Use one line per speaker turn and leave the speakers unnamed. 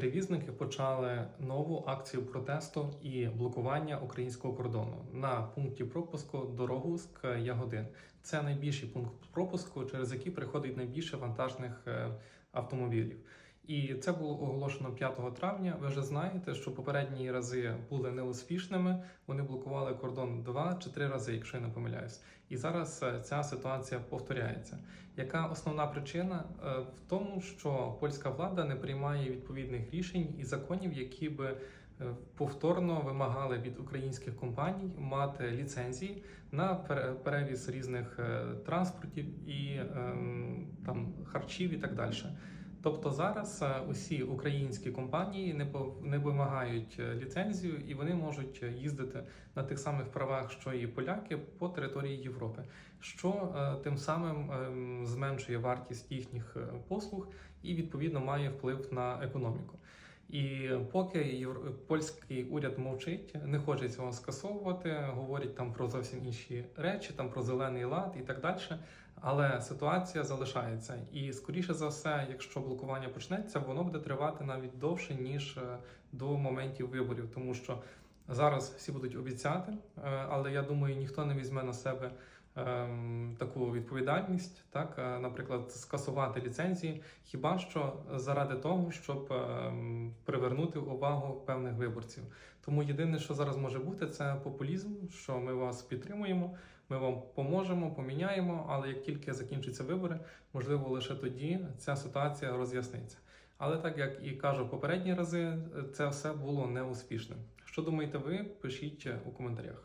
перевізники почали нову акцію протесту і блокування українського кордону на пункті пропуску Дорогуськ Ягодин. Це найбільший пункт пропуску, через який приходить найбільше вантажних е, автомобілів. І це було оголошено 5 травня. Ви вже знаєте, що попередні рази були неуспішними. Вони блокували кордон два чи три рази, якщо я не помиляюсь. І зараз е, ця ситуація повторяється. Яка основна причина Е, в тому, що польська влада не приймає відповідних рішень і законів, які би е, повторно вимагали від українських компаній мати ліцензії на пере- перевіз різних транспортів і ем, там харчів і так далі. Тобто зараз е, усі українські компанії не вимагають е, ліцензію, і вони можуть е, їздити на тих самих правах, що і поляки по території Європи, що тим самим ем, зменшує вартість їхніх послуг і відповідно має вплив на економіку. І поки польський уряд мовчить, не хоче цього скасовувати, говорить там про зовсім інші речі, там про зелений лад і так далі. Але ситуація залишається. І скоріше за все, якщо блокування почнеться, воно буде тривати навіть довше ніж е, до моментів виборів, тому що зараз всі будуть обіцяти, е, але я думаю, ніхто не візьме на себе. ем, Таку відповідальність, так, е, наприклад, скасувати ліцензії, хіба що заради того, щоб привернути увагу певних виборців. Тому єдине, що зараз може бути, це популізм, що ми вас підтримуємо, ми вам поможемо, поміняємо, але як тільки закінчаться вибори, можливо, лише тоді ця ситуація роз'ясниться. Але так як і кажу попередні рази, це все було неуспішним. Що думаєте ви? Пишіть у коментарях.